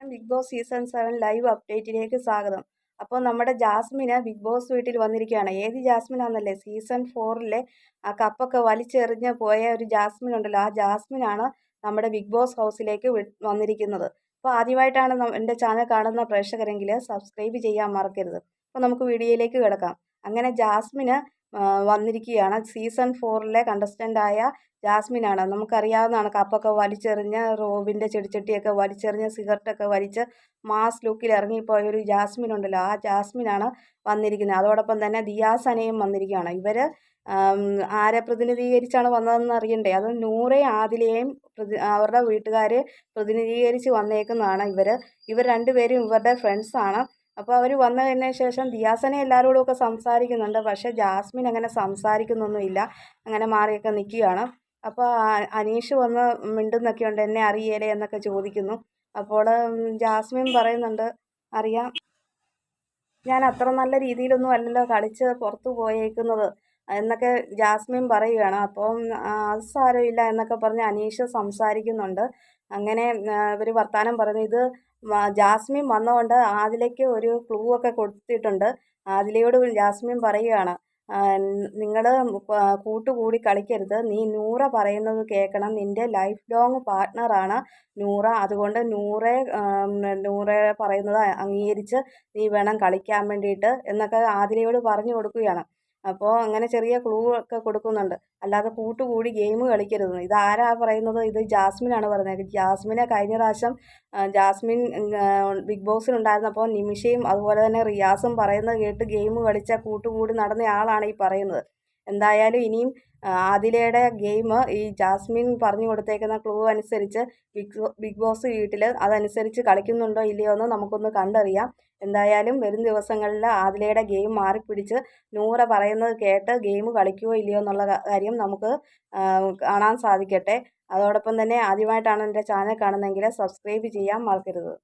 Bigg Boss season seven live അപ്ഡേറ്റിലേക്ക് സ്വാഗതം. അപ്പോൾ നമ്മുടെ ജാസ്മിന് ബിഗ് ബോസ് വീട്ടിൽ വന്നിരിക്കുകയാണ്. ഏത് ജാസ്മിനാണെന്നല്ലേ സീസൺ ഫോറിലെ ആ കപ്പൊക്കെ വലിച്ചെറിഞ്ഞ് പോയ ഒരു ജാസ്മിൻ ഉണ്ടല്ലോ ആ ജാസ്മിനാണ് നമ്മുടെ ബിഗ് ബോസ് ഹൗസിലേക്ക് വന്നിരിക്കുന്നത്. അപ്പോൾ ആദ്യമായിട്ടാണ് എന്റെ ചാനൽ കാണുന്ന പ്രേക്ഷകരെങ്കിൽ സബ്സ്ക്രൈബ് ചെയ്യാൻ മറക്കരുത്. അപ്പോൾ നമുക്ക് വീഡിയോയിലേക്ക് കിടക്കാം. അങ്ങനെ ജാസ്മിന് വന്നിരിക്കുകയാണ്. സീസൺ ഫോറിലെ കണ്ടസ്റ്റന്റായ ജാസ്മിനാണ്. നമുക്കറിയാവുന്നതാണ് കപ്പൊക്കെ വലിച്ചെറിഞ്ഞ് റോബിന്റെ ചെടിച്ചട്ടിയൊക്കെ വലിച്ചെറിഞ്ഞ് സിഗരറ്റൊക്കെ വലിച്ച് മാസ് ലുക്കിൽ ഇറങ്ങിപ്പോയ ഒരു ജാസ്മിൻ ഉണ്ടല്ലോ ആ ജാസ്മിനാണ് വന്നിരിക്കുന്നത്. അതോടൊപ്പം തന്നെ ദിയാസനയും വന്നിരിക്കുകയാണ്. ഇവർ ആരെ പ്രതിനിധീകരിച്ചാണ് വന്നതെന്ന് അറിയണ്ടേ? അത് നൂറെ ആദിലയെയും പ്രതി അവരുടെ വീട്ടുകാരെ പ്രതിനിധീകരിച്ച് വന്നേക്കുന്നതാണ് ഇവർ ഇവർ രണ്ടുപേരും ഇവരുടെ ഫ്രണ്ട്സാണ്. അപ്പോൾ അവർ വന്നു കഴിഞ്ഞ ശേഷം ദിയാസനെ എല്ലാവരോടും ഒക്കെ സംസാരിക്കുന്നുണ്ട്. പക്ഷേ ജാസ്മിൻ അങ്ങനെ സംസാരിക്കുന്നൊന്നുമില്ല. അങ്ങനെ മാറിയൊക്കെ നിൽക്കുകയാണ്. അപ്പോൾ അനീഷ് വന്ന് മിണ്ടുന്നൊക്കെ ഉണ്ട്. എന്നെ അറിയേലേ? എന്നൊക്കെ ചോദിക്കുന്നു. അപ്പോൾ ജാസ്മിൻ പറയുന്നുണ്ട് അറിയാം. ഞാൻ അത്ര നല്ല രീതിയിലൊന്നും അല്ലല്ലോ കളിച്ച് പുറത്തു പോയേക്കുന്നത്. എന്നൊക്കെ ജാസ്മിൻ പറയുകയാണ്. അപ്പം അത് സാരമില്ല എന്നൊക്കെ പറഞ്ഞ് അനീഷ് സംസാരിക്കുന്നുണ്ട്. അങ്ങനെ ഇവർ വർത്തമാനം പറയുന്നു. ഇത് ജാസ്മിൻ വന്നതുകൊണ്ട് ആദിലയ്ക്ക് ഒരു ക്ലൂ ഒക്കെ കൊടുത്തിട്ടുണ്ട്. ആദിലയോട് ജാസ്മിൻ പറയുകയാണ് നിങ്ങൾ കൂട്ടുകൂടി കളിക്കരുത്. നീ നൂറ പറയുന്നത് കേൾക്കണം. നിന്റെ ലൈഫ് ലോങ് പാർട്ട്ണറാണ് നൂറ. അതുകൊണ്ട് നൂറെ നൂറെ പറയുന്നത് അംഗീകരിച്ച് നീ വേണം കളിക്കാൻ വേണ്ടിയിട്ട് എന്നൊക്കെ ആതിരയോട് പറഞ്ഞു കൊടുക്കുകയാണ്. അപ്പോൾ അങ്ങനെ ചെറിയ ക്ലൂ ഒക്കെ കൊടുക്കുന്നുണ്ട്. അല്ലാതെ കൂട്ടുകൂടി ഗെയിം കളിക്കരുത് ഇത് ആരാ പറയുന്നത്? ഇത് ജാസ്മിനാണ് പറയുന്നത്. ജാസ്മിനെ കഴിഞ്ഞ പ്രാവശ്യം ജാസ്മിൻ ബിഗ് ബോസിലുണ്ടായിരുന്നപ്പോൾ നിമിഷയും അതുപോലെ തന്നെ റിയാസും പറയുന്നത് കേട്ട് ഗെയിം കളിച്ച കൂട്ടുകൂടി നടന്ന ആളാണ് ഈ പറയുന്നത്. എന്തായാലും ഇനിയും ആദിലയുടെ ഗെയിം ഈ ജാസ്മിൻ പറഞ്ഞു കൊടുത്തേക്കുന്ന ക്ലൂ അനുസരിച്ച് ബിഗ് ബിഗ് ബോസ് വീട്ടിൽ അതനുസരിച്ച് കളിക്കുന്നുണ്ടോ ഇല്ലയോ എന്ന് നമുക്കൊന്ന് കണ്ടറിയാം. എന്തായാലും വരും ദിവസങ്ങളിൽ ആദിലയുടെ ഗെയിം മാറിപ്പിടിച്ച് നൂറ പറയുന്നത് കേട്ട് ഗെയിം കളിക്കുമോ ഇല്ലയോ എന്നുള്ള കാര്യം നമുക്ക് കാണാൻ സാധിക്കട്ടെ. അതോടൊപ്പം തന്നെ ആദ്യമായിട്ടാണ് എന്റെ ചാനൽ കാണുന്നതെങ്കിൽ സബ്സ്ക്രൈബ് ചെയ്യാൻ മറക്കരുത്.